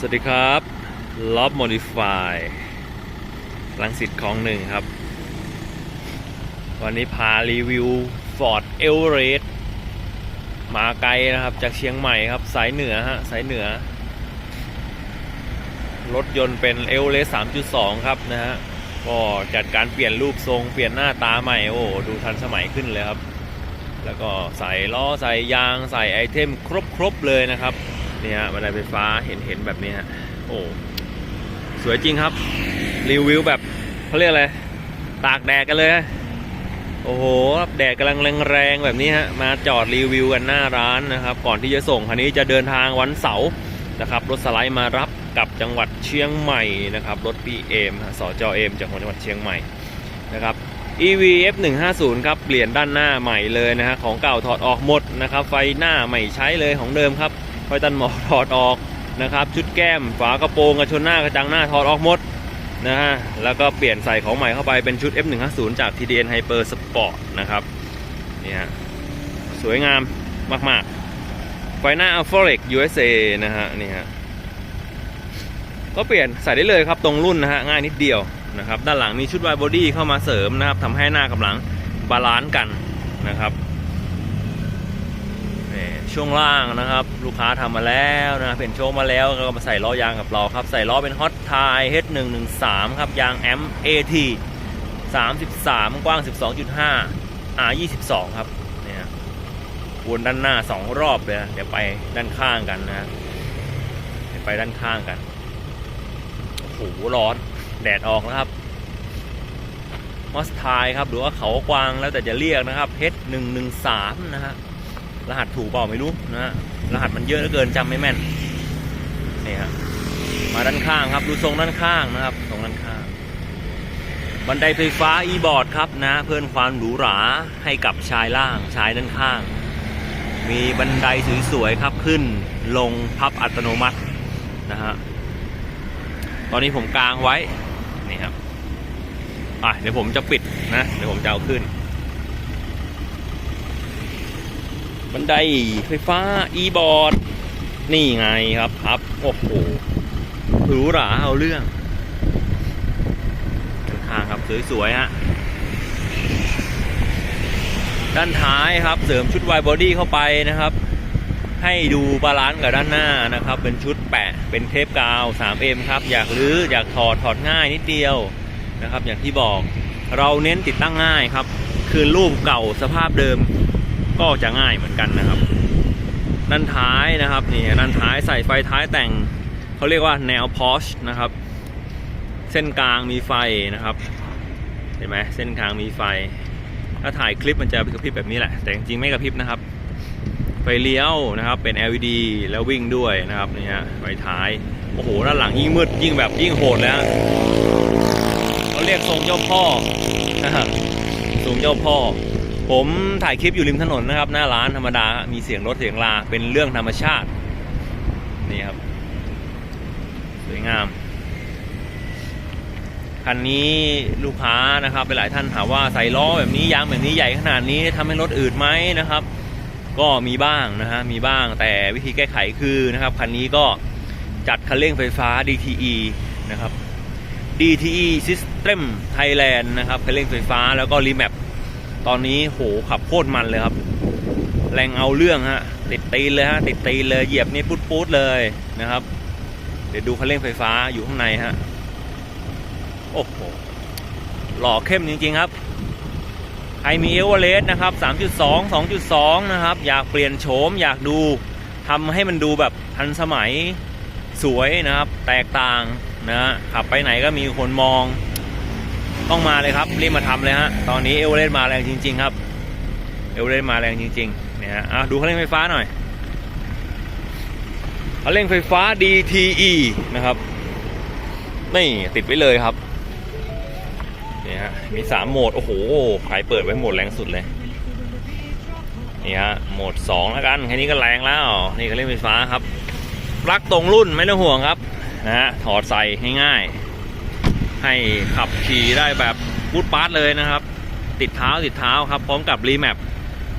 สวัสดีครับล็อบโมดิฟายลังสิตของหนึ่งครับ วันนี้พารีวิว Ford e v e r e s t มาไกลนะครับ จากเชียงใหม่ครับ สายเหนือฮะ สายเหนือ รถยนต์เป็น e v e r e s t 3.2 ครับนะฮะ ก็จัดการเปลี่ยนรูปทรงเปลี่ยนหน้าตาใหม่ โอ้ดูทันสมัยขึ้นเลยครับ แล้วก็ใส่ล้อ ใส่ยาง ใส่ไอเทมครบๆเลยนะครับ นี่ฮะบันไดไฟฟ้าเห็นเห็นแบบนี้ฮะโอ้สวยจริงครับ รีวิวแบบเขาเรียกอะไร ตากแดดกันเลย โอ้โหแดดกำลังแรงๆแบบนี้ฮะมาจอดรีวิวกันหน้าร้านนะครับ ก่อนที่จะส่งคันนี้จะเดินทางวันเสาร์นะครับรถสไลด์มารับกับจังหวัดเชียงใหม่นะครับรถ PM สจเอ็มจากจังหวัดเชียงใหม่นะครับ EV F150 ครับเปลี่ยนด้านหน้าใหม่เลยนะฮะของเก่าถอดออกหมดนะครับไฟหน้าไม่ใช้เลยของเดิมครับ ไฟตันหมอถอดออกนะครับ ชุดแก้มฝากระโปรงกระชนหน้ากระจังหน้าถอดออกหมดนะฮะแล้วก็เปลี่ยนใส่ของใหม่เข้าไปเป็นชุด F150 จาก TDN Hyper Sport นะครับนี่ฮะสวยงามมาก ๆ ไฟหน้า Alpha Rex USA นะฮะนี่ฮะก็เปลี่ยนใส่ได้เลยครับตรงรุ่นนะฮะง่ายนิดเดียวนะครับ ด้านหลังมีชุด wide body เข้ามาเสริมนะครับทำให้หน้ากับหลังบาลานซ์กันนะครับ นี่ช่วงล่างนะครับ ลูกค้าทำมาแล้วนะเป็นโชว์มาแล้วก็มาใส่ล้อยางกับเราครับ ใส่ล้อเป็นฮอตไท H113 ครับ ยางแอม AT 33กว้าง12.5 R 22ครับเนี่ยวนด้านหน้า2รอบเลยเดี๋ยวไปด้านข้างกันนะเดี๋ยวไปด้านข้างกันโอ้โหร้อนแดดออกนะครับมอสไทครับหรือว่าเขากวางแล้วแต่จะเรียกนะครับ H113 นะฮะ รหัสถูกเปล่าไม่รู้นะฮะรหัสมันเยอะเหลือเกินจำไม่แม่นนี่ฮะมาด้านข้างครับ ดูทรงด้านข้างนะครับทรงด้านข้างบันไดไฟฟ้า e-board ครับนะ เพิ่มความหรูหราให้กับชายล่างชายด้านข้าง มีบันไดสวยๆครับขึ้นลงพับอัตโนมัตินะฮะตอนนี้ผมกางไว้นี่ครับอะเดี๋ยวผมจะปิดนะ เดี๋ยวผมจะเอาขึ้น บันไดไฟฟ้า e-board นี่ไงครับครับ โอ้โหหรูหราเอาเรื่องข้างครับ สวยๆฮะ ด้านท้ายครับ เสริมชุด wide body เข้าไปนะครับ ให้ดูบาลานซ์กับด้านหน้านะครับ เป็นชุดแปะ เป็นเทปกาว 3M ครับ อยากรื้ออยากถอด ถอดง่ายนิดเดียวนะครับ อย่างที่บอก เราเน้นติดตั้งง่ายครับ คืนรูปเก่าสภาพเดิม ก็จะง่ายเหมือนกันนะครับด้านท้ายนะครับนี่ด้านท้ายใส่ไฟท้ายแต่งเขาเรียกว่าแนวพอชนะครับ เส้นกลางมีไฟนะครับ เห็นไหมเส้นกลางมีไฟ ถ้าถ่ายคลิปมันจะกระพริบแบบนี้แหละ แต่จริงๆไม่กระพริบนะครับ ไฟเลี้ยวนะครับเป็น LED แล้ววิ่งด้วยนะครับนี่ฮะไฟท้ายโอ้โหด้านหลังยิ่งมืดยิ่งแบบยิ่งโหดแล้วเขาเรียกทรงเจ้าพ่อทรงเจ้าพ่อ ผมถ่ายคลิปอยู่ริมถนนนะครับ หน้าร้านธรรมดา มีเสียงรถเสียงลา เป็นเรื่องธรรมชาติ นี่ครับ สวยงาม คันนี้ลูกค้านะครับไปหลายท่านถามว่าใส่ล้อแบบนี้ยางแบบนี้ใหญ่ขนาดนี้ทำให้รถอืดไหมนะครับ ก็มีบ้างนะฮะ มีบ้าง แต่วิธีแก้ไขคือนะครับ คันนี้ก็จัดคันเร่งไฟฟ้า DTE นะครับ DTE System Thailand นะครับคันเร่งไฟฟ้าแล้วก็ Remap ตอนนี้โหขับโคตรมันเลยครับ แรงเอาเรื่องฮะ ติดตีนเลยฮะ ติดตีนเลยเหยียบนี่ปุ๊ดปุ๊ดเลยนะครับ เดี๋ยวดูคันเร่งไฟฟ้าอยู่ข้างในฮะ โอ้โห หล่อเข้มจริง ๆ ครับใครมีเอเวอเรสต์นะครับ 3.2 2.2 นะครับ อยากเปลี่ยนโฉมอยากดูทำให้มันดูแบบทันสมัยสวยนะครับ แตกต่างนะฮะขับไปไหนก็มีคนมอง ต้องมาเลยครับรีบมาทำเลยฮะตอนนี้เอเวอเรสต์มาแรงจริง ๆ ครับเอเวอเรสต์มาแรงจริงๆเนี่ยฮะอะดูคันเร่งไฟฟ้าหน่อยคันเร่งไฟฟ้า DTE นะครับนี่ติดไว้เลยครับเนี่ยฮะมีสามโหมดโอ้โหขายเปิดไว้โหมดแรงสุดเลยนี่ฮะโหมดสองแล้วกันแค่นี้ก็แรงแล้วนี่คันเร่งไฟฟ้าครับปลั๊กตรงรุ่นไม่ต้องห่วงครับนะฮะถอดใส่ง่ายๆ ให้ขับขี่ได้แบบพูดปาร์ตเลยนะครับ ติดเท้าติดเท้าครับ พร้อมกับรีแมป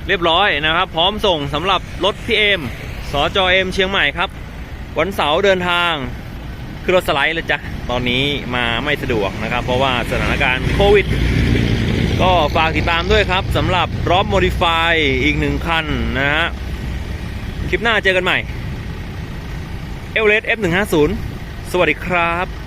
เรียบร้อยนะครับ พร้อมส่งสำหรับรถพี่เอ็มสจเอ็มเชียงใหม่ครับ วันเสาร์เดินทางขึ้นรถสไลด์เลยจ้ะตอนนี้มาไม่สะดวกนะครับ เพราะว่าสถานการณ์โควิด ก็ฝากติดตามด้วยครับสำหรับรอบโมดิฟายอีกหนึ่งคันนะฮะคลิปหน้าเจอกันใหม่เอลเลส F150 สวัสดีครับ